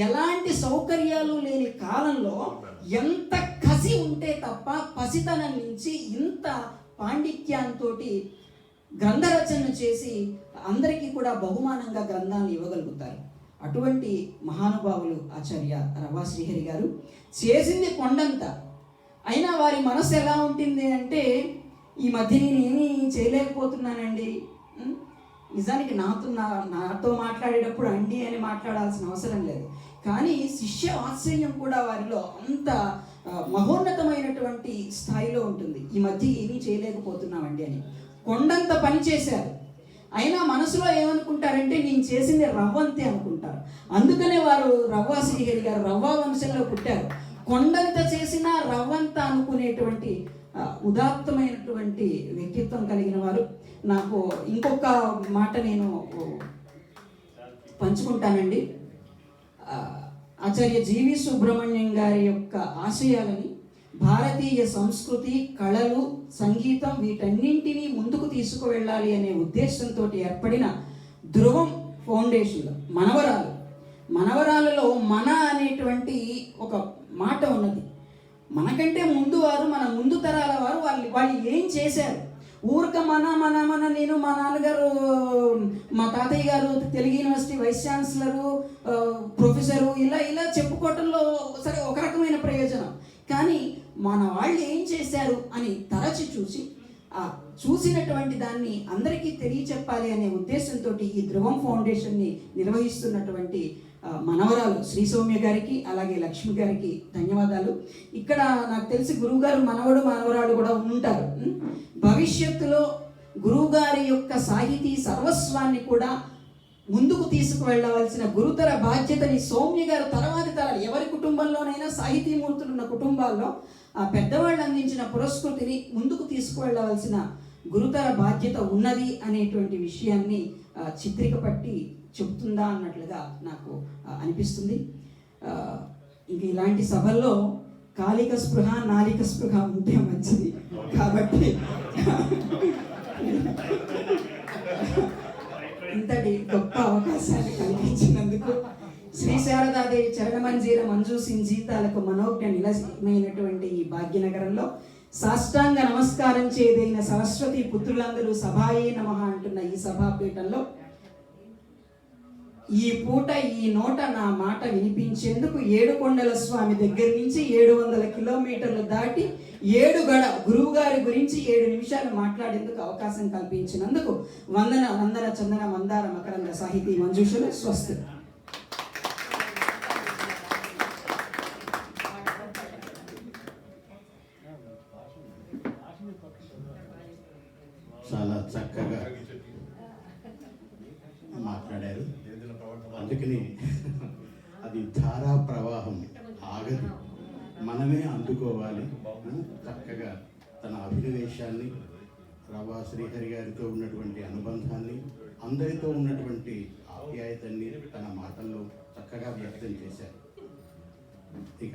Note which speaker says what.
Speaker 1: ఎలాంటి సౌకర్యాలు లేని కాలంలో ఎంత కసి ఉంటే తప్ప పసితనం నుంచి ఇంత పాండిత్యంతో గ్రంథరచన చేసి అందరికీ కూడా బహుమానంగా గ్రంథాలను ఇవ్వగలుగుతారు. అటువంటి మహానుభావులు ఆచార్య రవా శ్రీహరి గారు చేసింది కొండంత. అయినా వారి మనసు ఎలా ఉంటుంది అంటే ఈ మధ్య నేను చేయలేకపోతున్నానండి. నిజానికి నాతో నా నాతో మాట్లాడేటప్పుడు అండి అని మాట్లాడాల్సిన అవసరం లేదు. కానీ శిష్య ఆశ్చర్యం కూడా వారిలో అంత మహోన్నతమైనటువంటి స్థాయిలో ఉంటుంది. ఈ మధ్య ఏమీ చేయలేకపోతున్నామండి అని. కొండంత పని చేశారు. అయినా మనసులో ఏమనుకుంటారంటే నేను చేసింది రవ్వంతే అనుకుంటారు. అందుకనే వారు రవ్వ శ్రీహరి గారు రవ్వ వంశంలో పుట్టారు. కొండంత చేసినా రవ్వంత అనుకునేటువంటి ఉదాత్తమైనటువంటి వ్యక్తిత్వం కలిగిన వారు. నాకు ఇంకొక మాట నేను పంచుకుంటానండి. ఆచార్య జీవి సుబ్రహ్మణ్యం గారి యొక్క ఆశయాలని భారతీయ సంస్కృతి కళలు సంగీతం వీటన్నింటినీ ముందుకు తీసుకువెళ్ళాలి అనే ఉద్దేశంతో ఏర్పడిన ధ్రువం ఫౌండేషన్ మనవరాలు. మనవరాలలో మన అనేటువంటి ఒక మాట ఉన్నది. మనకంటే ముందు వారు మన ముందు తరాల వారు వాళ్ళు వాళ్ళు ఏం చేశారు? ఊరిక మన మన మన నేను మా నాన్నగారు మా తాతయ్య గారు Telugu university vice chancellor professor ఇలా ఇలా చెప్పుకోవటంలో సరే ఒక రకమైన ప్రయోజనం. కానీ మన వాళ్ళు ఏం చేశారు అని తరచి చూసి చూసినటువంటి దాన్ని అందరికీ తెలియచెప్పాలి అనే ఉద్దేశంతో ఈ ధ్రువం ఫౌండేషన్ని నిర్వహిస్తున్నటువంటి మనవరాలు శ్రీ సౌమ్య గారికి అలాగే లక్ష్మి గారికి ధన్యవాదాలు. ఇక్కడ నాకు తెలిసి గురువుగారు మనవడు మనవరాలు కూడా ఉంటారు. భవిష్యత్తులో గురువుగారి యొక్క సాహితీ సర్వస్వాన్ని కూడా ముందుకు తీసుకువెళ్ళవలసిన గురుతర బాధ్యతని సౌమ్య గారు తర్వాతి తరాలు ఎవరి కుటుంబంలోనైనా సాహితీమూర్తులు ఉన్న కుటుంబాల్లో ఆ పెద్దవాళ్ళు అందించిన పురస్కృతిని ముందుకు తీసుకువెళ్ళవలసిన గురుతర బాధ్యత ఉన్నది అనేటువంటి విషయాన్ని చిత్రికపట్టి చెబుతుందా అన్నట్లుగా నాకు అనిపిస్తుంది. ఇంక ఇలాంటి సభల్లో కాలిక స్పృహ నాలిక స్పృహ ఉంటే మంచిది. కాబట్టి గొప్ప అవకాశాన్ని కలిగించినందుకు శ్రీ శారదాదేవి చరణమంజీర మంజూ సింగ్ జీతాలకు మనోజ్ఞ నిలమైనటువంటి ఈ భాగ్యనగరంలో సాష్టాంగ నమస్కారం చేయదైన సరస్వతి పుత్రులందరూ సభాయే నమ అంటున్న ఈ సభాపీఠంలో ఈ పూట ఈ నోట నా మాట వినిపించేందుకు ఏడుకొండల స్వామి దగ్గర నుంచి ఏడు వందల కిలోమీటర్లు దాటి ఏడు గడ గురువు గారి గురించి ఏడు నిమిషాలు మాట్లాడేందుకు అవకాశం కల్పించినందుకు వందన వందన చందన మందార మకరంద సాహితీ మంజూషులు స్వస్తి.
Speaker 2: చాలా చక్కగా అందుకని అది ధారా ప్రవాహం ఆగదు. మనమే అందుకోవాలి. చక్కగా తన అభినవేశాన్ని ప్రభా శ్రీహరి గారితో ఉన్నటువంటి అనుబంధాన్ని అందరితో ఉన్నటువంటి ఆప్యాయతని తన మాటల్లో చక్కగా వ్యక్తం చేశారు. ఇక